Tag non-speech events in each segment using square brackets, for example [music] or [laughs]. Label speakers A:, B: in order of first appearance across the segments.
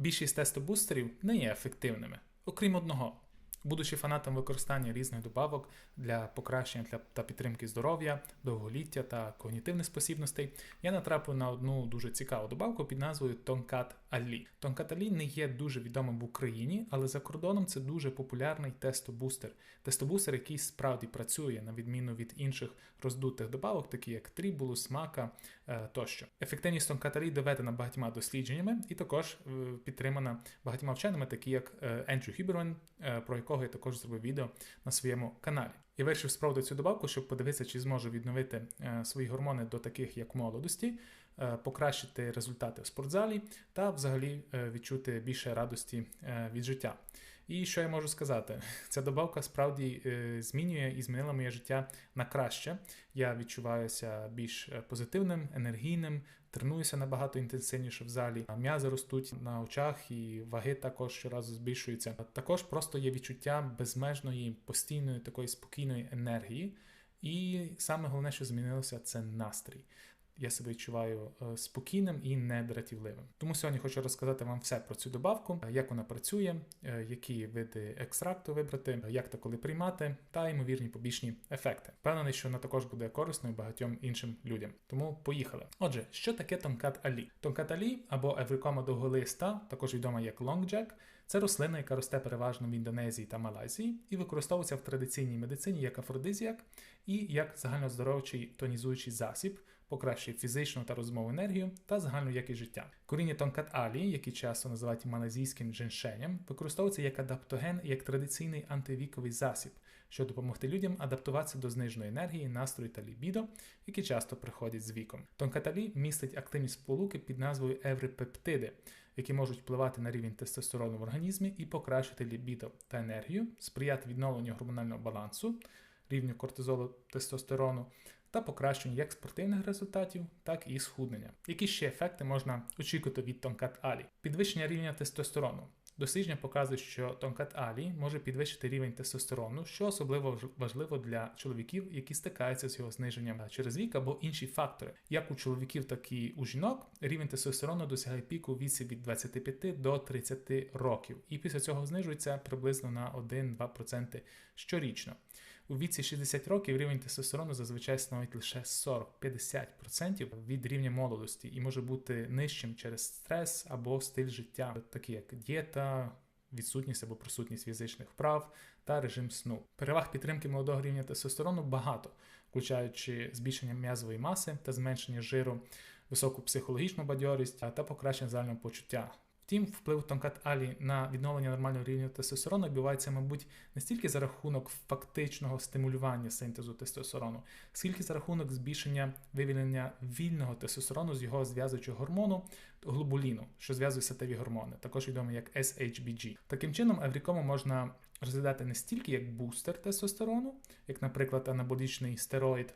A: Більшість тестобустерів не є ефективними, окрім одного. Будучи фанатом використання різних добавок для покращення та підтримки здоров'я, довголіття та когнітивних спосібностей, я натрапив на одну дуже цікаву добавку під назвою Тонкат Алі. Тонкат Алі не є дуже відомим в Україні, але за кордоном це дуже популярний тестобустер. Тестобустер, який справді працює на відміну від інших роздутих добавок, такі як трібулус, мака е, тощо. Ефективність Тонкат Алі доведена багатьма дослідженнями і також е, підтримана багатьма вченими, такі як е, Ендрю Хіберман, про якого я також зробив відео на своєму каналі. Я вирішив спробувати цю добавку, щоб подивитися, чи зможу відновити свої гормони до таких, як молодості, покращити результати в спортзалі та взагалі е, відчути більше радості від життя. І що я можу сказати? [laughs] Ця добавка справді змінює і змінила моє життя на краще. Я відчуваюся більш позитивним, енергійним, тренуюся набагато інтенсивніше в залі. М'язи ростуть на очах, і ваги також щоразу збільшуються. Також просто є відчуття безмежної постійної такої спокійної енергії. І саме головне, що змінилося, це настрій я себе відчуваю е, спокійним і недратівливим. Тому сьогодні хочу розказати вам все про цю добавку, як вона працює, е, які види екстракту вибрати, як та коли приймати, та ймовірні побічні ефекти. Впевнений, що вона також буде корисною багатьом іншим людям. Тому поїхали. Отже, що таке тонкат алі? Тонкат алі або еврикома довголиста, також відома як лонгджек, це рослина, яка росте переважно в Індонезії та Малайзії, і використовується в традиційній медицині як афродизіак і як загальноздоровчий тонізуючий засіб покращує фізичну та розумову енергію та загальну якість життя. Коріння тонкат алі, який часто називають малазійським женшенем, використовується як адаптоген і як традиційний антивіковий засіб, щоб допомогти людям адаптуватися до зниженої енергії, настрою та лібідо, які часто приходять з віком. Тонкат алі містить активні сполуки під назвою еврипептиди, які можуть впливати на рівень тестостерону в організмі і покращити лібідо та енергію, сприяти відновленню гормонального балансу. Рівню кортизолу тестостерону та покращення як спортивних результатів, так і схуднення. Які ще ефекти можна очікувати від тонкат алі? Підвищення рівня тестостерону. Дослідження показують, що тонкат алі може підвищити рівень тестостерону, що особливо важливо для чоловіків, які стикаються з його зниженням через вік або інші фактори. Як у чоловіків, так і у жінок рівень тестостерону досягає піку віці від 25 до 30 років, і після цього знижується приблизно на 1-2% щорічно. У віці 60 років рівень тестостерону зазвичай становить лише 40-50% від рівня молодості і може бути нижчим через стрес або стиль життя, такі як дієта. Відсутність або присутність фізичних вправ та режим сну. Переваг підтримки молодого рівня тестостерону багато, включаючи збільшення м'язової маси та зменшення жиру, високу психологічну бадьорість та покращення загального почуття. Втім, вплив тонкат алі на відновлення нормального рівня тестостерону відбувається, мабуть, не стільки за рахунок фактичного стимулювання синтезу тестостерону, скільки за рахунок збільшення вивільнення вільного тестостерону з його зв'язуючого гормону глобуліну, що зв'язує сетеві гормони, також відомий як SHBG. Таким чином, еврікому можна розглядати не стільки як бустер тестостерону, як, наприклад, анаболічний стероїд,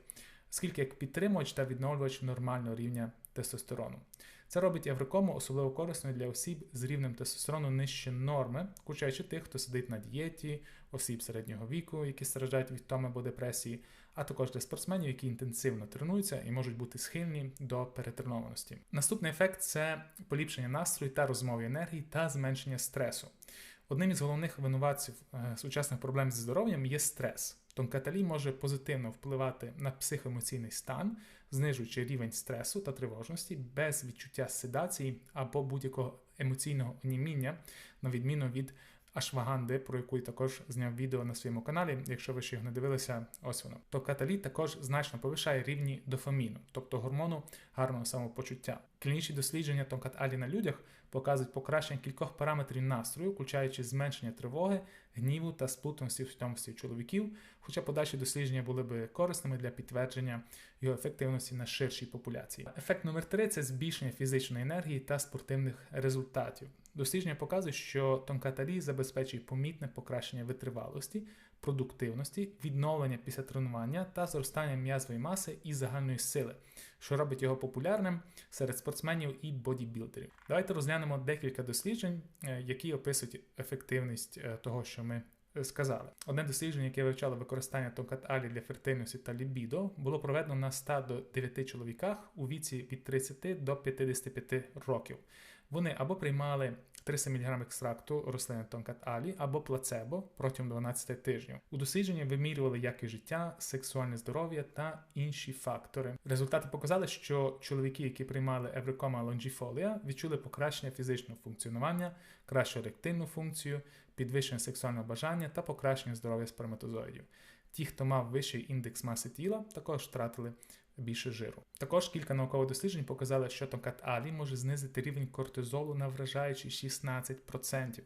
A: скільки як підтримувач та відновлювач нормального рівня тестостерону. Це робить еврикому особливо корисною для осіб з рівнем тестостерону нижче норми, включаючи тих, хто сидить на дієті, осіб середнього віку, які страждають від втоми або депресії, а також для спортсменів, які інтенсивно тренуються і можуть бути схильні до перетренованості. Наступний ефект це поліпшення настрою та розмови енергії та зменшення стресу. Одним із головних винуватців е, сучасних проблем зі здоров'ям є стрес. Тонкаталій може позитивно впливати на психоемоційний стан, знижуючи рівень стресу та тривожності без відчуття седації або будь-якого емоційного оніміння, на відміну від Ашваганди, про яку я також зняв відео на своєму каналі. Якщо ви ще його не дивилися, ось воно. То каталіт також значно повишає рівні дофаміну, тобто гормону гарного самопочуття. Клінічні дослідження тонкат-алі на людях показують покращення кількох параметрів настрою, включаючи зменшення тривоги, гніву та сплутаності в свідомості чоловіків, хоча подальші дослідження були би корисними для підтвердження його ефективності на ширшій популяції. Ефект номер 3 це збільшення фізичної енергії та спортивних результатів. Дослідження показують, що тонкатарій забезпечує помітне покращення витривалості, продуктивності, відновлення після тренування та зростання м'язової маси і загальної сили, що робить його популярним серед спортсменів і бодібілдерів. Давайте розглянемо декілька досліджень, е, які описують ефективність е, того, що ми сказали. Одне дослідження, яке вивчало використання тонкат-алі для фертильності та лібідо, було проведено на 100 до 9 чоловіках у віці від 30 до 55 років. Вони або приймали 300 мг екстракту рослини тонкат алі або плацебо протягом 12 тижнів. У дослідженні вимірювали якість життя, сексуальне здоров'я та інші фактори. Результати показали, що чоловіки, які приймали Еврикома лонжіфолія, відчули покращення фізичного функціонування, кращу еректильну функцію, підвищення сексуального бажання та покращення здоров'я сперматозоїдів. Ті, хто мав вищий індекс маси тіла, також втратили більше жиру. Також кілька наукових досліджень показали, що тонкат алі може знизити рівень кортизолу на вражаючі 16%,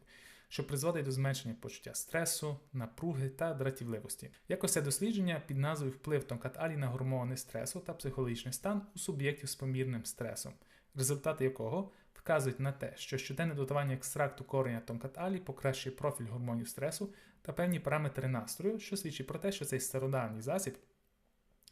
A: що призводить до зменшення почуття стресу, напруги та дратівливості. Якось це дослідження під назвою Вплив тонкат алі на гормони стресу та психологічний стан у суб'єктів з помірним стресом, результати якого вказують на те, що щоденне додавання екстракту кореня тонкат-алі покращує профіль гормонів стресу та певні параметри настрою, що свідчить про те, що цей стародавній засіб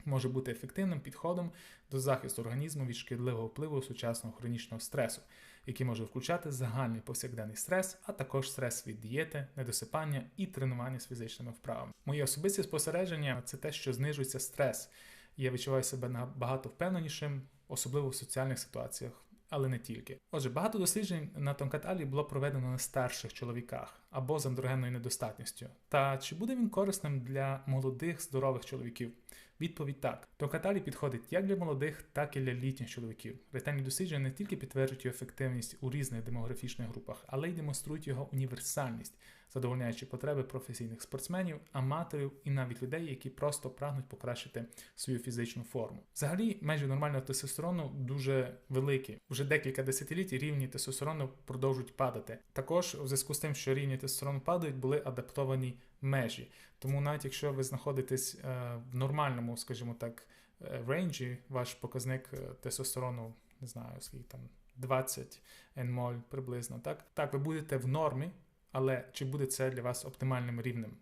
A: може бути ефективним підходом до захисту організму від шкідливого впливу сучасного хронічного стресу, який може включати загальний повсякденний стрес, а також стрес від дієти, недосипання і тренування з фізичними вправами. Моє особисте спостереження це те, що знижується стрес. Я відчуваю себе набагато впевненішим, особливо в соціальних ситуаціях але не тільки. Отже, багато досліджень на тонкаталі було проведено на старших чоловіках або з андрогенною недостатністю. Та чи буде він корисним для молодих здорових чоловіків? Відповідь так: тонкаталі підходить як для молодих, так і для літніх чоловіків. Ретельні дослідження не тільки підтверджують його ефективність у різних демографічних групах, але й демонструють його універсальність задовольняючи потреби професійних спортсменів, аматорів і навіть людей, які просто прагнуть покращити свою фізичну форму. Взагалі, межі нормального тестостерону дуже великі. Вже декілька десятиліть рівні тестостерону продовжують падати. Також у зв'язку з тим, що рівні тестостерону падають, були адаптовані межі. Тому навіть якщо ви знаходитесь е, в нормальному, скажімо так, рейнджі, ваш показник е, тестостерону, не знаю, скільки там. 20 нмоль приблизно, так? Так, ви будете в нормі, але чи буде це для вас оптимальним рівнем?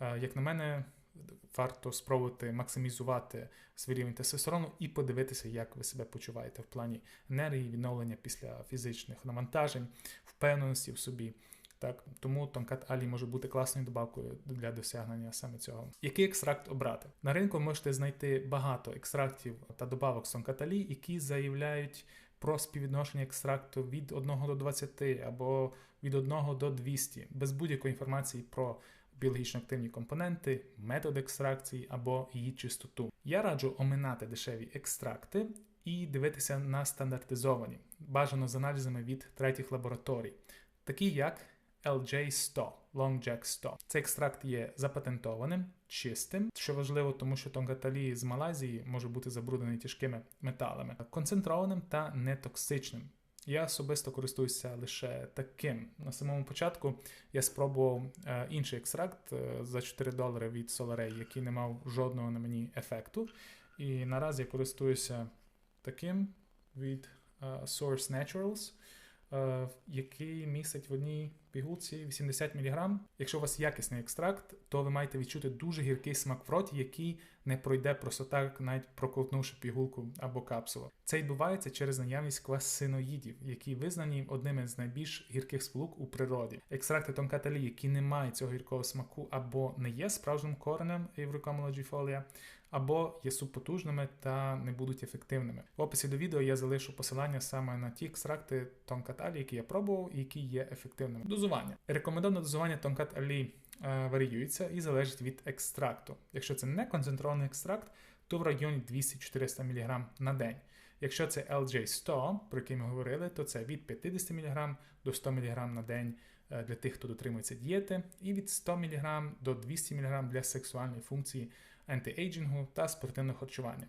A: Е, як на мене, варто спробувати максимізувати свій рівень тестостерону і подивитися, як ви себе почуваєте в плані енергії, відновлення після фізичних навантажень, впевненості в собі. Так, Тому тонкат Алі може бути класною добавкою для досягнення саме цього. Який екстракт обрати? На ринку можете знайти багато екстрактів та добавок з тонкат Алі, які заявляють про співвідношення екстракту від 1 до 20 або від 1 до 200, без будь-якої інформації про біологічно активні компоненти, метод екстракції або її чистоту. Я раджу оминати дешеві екстракти і дивитися на стандартизовані, бажано з аналізами від третіх лабораторій, такі як LJ100, Long Jack 100. Цей екстракт є запатентованим, чистим, що важливо, тому що тонкаталій з Малайзії може бути забруднений тяжкими металами, концентрованим та нетоксичним. Я особисто користуюся лише таким. На самому початку я спробував е, інший екстракт е, за 4 долари від Solaray, який не мав жодного на мені ефекту. І наразі я користуюся таким від е, Source Naturals, який містить в одній пігулці 80 мг. Якщо у вас якісний екстракт, то ви маєте відчути дуже гіркий смак в роті, який не пройде просто так, навіть проковтнувши пігулку або капсулу. Це відбувається через наявність квасиноїдів, які визнані одними з найбільш гірких сполук у природі. Екстракти тонкаталі, які не мають цього гіркого смаку, або не є справжнім коренем Еврокомолоджіфолія, або є субпотужними та не будуть ефективними. В описі до відео я залишу посилання саме на ті екстракти тонкаталі, які я пробував і які є ефективними. Дозування. Рекомендоване дозування тонкат алі е, варіюється і залежить від екстракту. Якщо це не концентрований екстракт, то в районі 200-400 мг на день. Якщо це LJ100, про який ми говорили, то це від 50 мг до 100 мг на день е, для тих, хто дотримується дієти, і від 100 мг до 200 мг для сексуальної функції антиейджингу та спортивного харчування.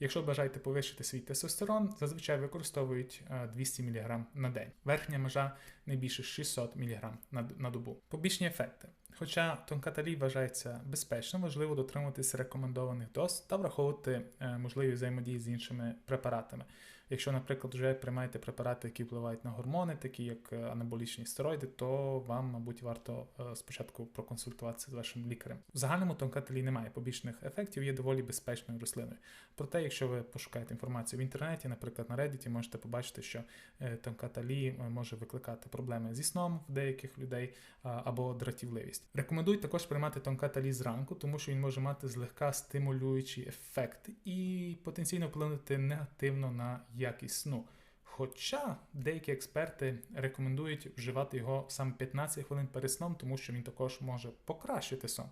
A: Якщо бажаєте повищити свій тестостерон, зазвичай використовують 200 е, мг на день. Верхня межа не більше 600 мг на добу. Побічні ефекти. Хоча тонкаталій вважається безпечним, важливо дотримуватись рекомендованих доз та враховувати е, можливі взаємодії з іншими препаратами. Якщо, наприклад, вже приймаєте препарати, які впливають на гормони, такі як е, анаболічні стероїди, то вам, мабуть, варто е, спочатку проконсультуватися з вашим лікарем. В загальному тонкателі немає побічних ефектів, є доволі безпечною рослиною. Проте, якщо ви пошукаєте інформацію в інтернеті, наприклад, на Reddit, можете побачити, що е, тонкаталі може викликати проблеми зі сном в деяких людей або дратівливість. Рекомендую також приймати тонкаталі зранку, тому що він може мати злегка стимулюючий ефект і потенційно вплинути негативно на якість сну. Хоча деякі експерти рекомендують вживати його саме 15 хвилин перед сном, тому що він також може покращити сон.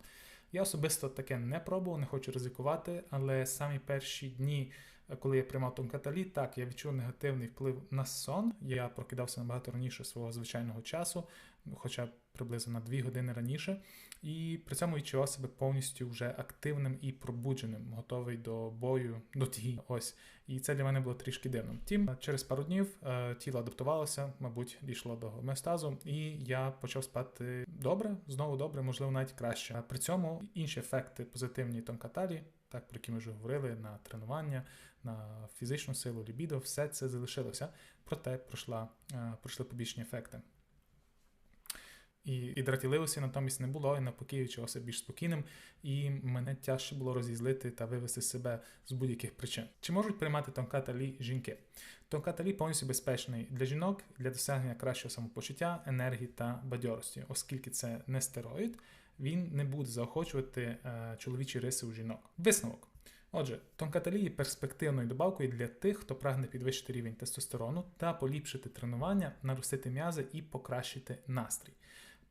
A: Я особисто таке не пробував, не хочу ризикувати, але самі перші дні, коли я приймав тонкаталі, так я відчув негативний вплив на сон. Я прокидався набагато раніше свого звичайного часу, хоча приблизно на 2 години раніше, і при цьому відчував себе повністю вже активним і пробудженим, готовий до бою, до дії. Ось. І це для мене було трішки дивно. Втім, через пару днів е, тіло адаптувалося, мабуть, дійшло до гомеостазу, і я почав спати добре, знову добре, можливо, навіть краще. При цьому інші ефекти позитивні тонкаталі, так про які ми вже говорили, на тренування, на фізичну силу, лібідо, все це залишилося, проте пройшла, е, пройшли побічні ефекти. І і дратівливості натомість не було, і навпаки, відчувався більш спокійним, і мене тяжче було розізлити та вивести себе з будь-яких причин. Чи можуть приймати тонкаталі жінки? Тонкаталі повністю безпечний для жінок для досягнення кращого самопочуття, енергії та бадьорості, оскільки це не стероїд, він не буде заохочувати е, чоловічі риси у жінок. Висновок. Отже, тонкаталі є перспективною добавкою для тих, хто прагне підвищити рівень тестостерону та поліпшити тренування, наростити м'язи і покращити настрій.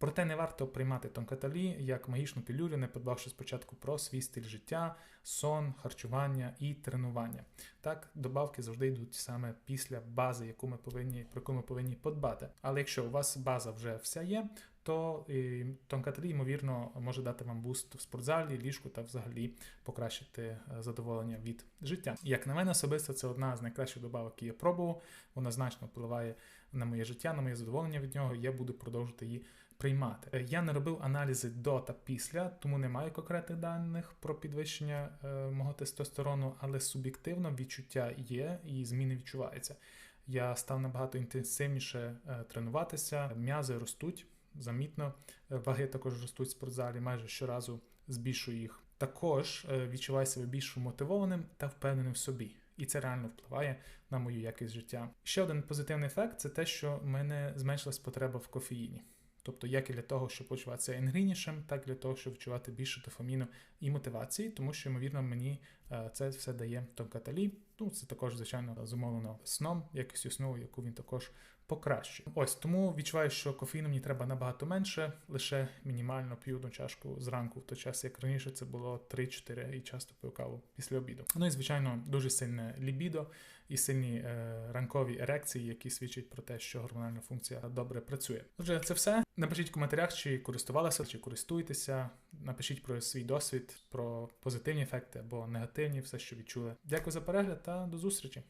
A: Проте не варто приймати тонкаталі як магічну пілюлю, не подбавши спочатку про свій стиль життя, сон, харчування і тренування. Так, добавки завжди йдуть саме після бази, яку ми повинні, про яку ми повинні подбати. Але якщо у вас база вже вся є, то і тонкаталі, ймовірно, може дати вам буст в спортзалі, ліжку та взагалі покращити е, задоволення від життя. Як на мене, особисто це одна з найкращих добавок, які я пробував. Вона значно впливає на моє життя, на моє задоволення від нього. Я буду продовжувати її приймати. Е, я не робив аналізи до та після, тому не маю конкретних даних про підвищення е, мого тестостерону, але суб'єктивно відчуття є і зміни відчуваються. Я став набагато інтенсивніше тренуватися, м'язи ростуть замітно, е, ваги також ростуть в спортзалі, майже щоразу збільшую їх. Також е, відчуваю себе більш мотивованим та впевненим в собі. І це реально впливає на мою якість життя. Ще один позитивний ефект це те, що в мене зменшилась потреба в кофеїні. Тобто, як і для того, щоб почуватися енергійнішим, так і для того, щоб відчувати більше дофаміну і мотивації, тому що, ймовірно, мені е, це все дає тонкаталі. Ну, це також, звичайно, зумовлено сном, якістю сну, яку він також покращує. Ось тому відчуваю, що кофеїну мені треба набагато менше, лише мінімально п'ю одну чашку зранку, в той час, як раніше це було 3-4 і часто пив каву після обіду. Ну і звичайно, дуже сильне лібідо і сильні е, ранкові ерекції, які свідчать про те, що гормональна функція добре працює. Отже, це все. Напишіть в коментарях, чи користувалися, чи користуєтеся. Напишіть про свій досвід, про позитивні ефекти або негативні, все, що відчули. Дякую за перегляд та до зустрічі.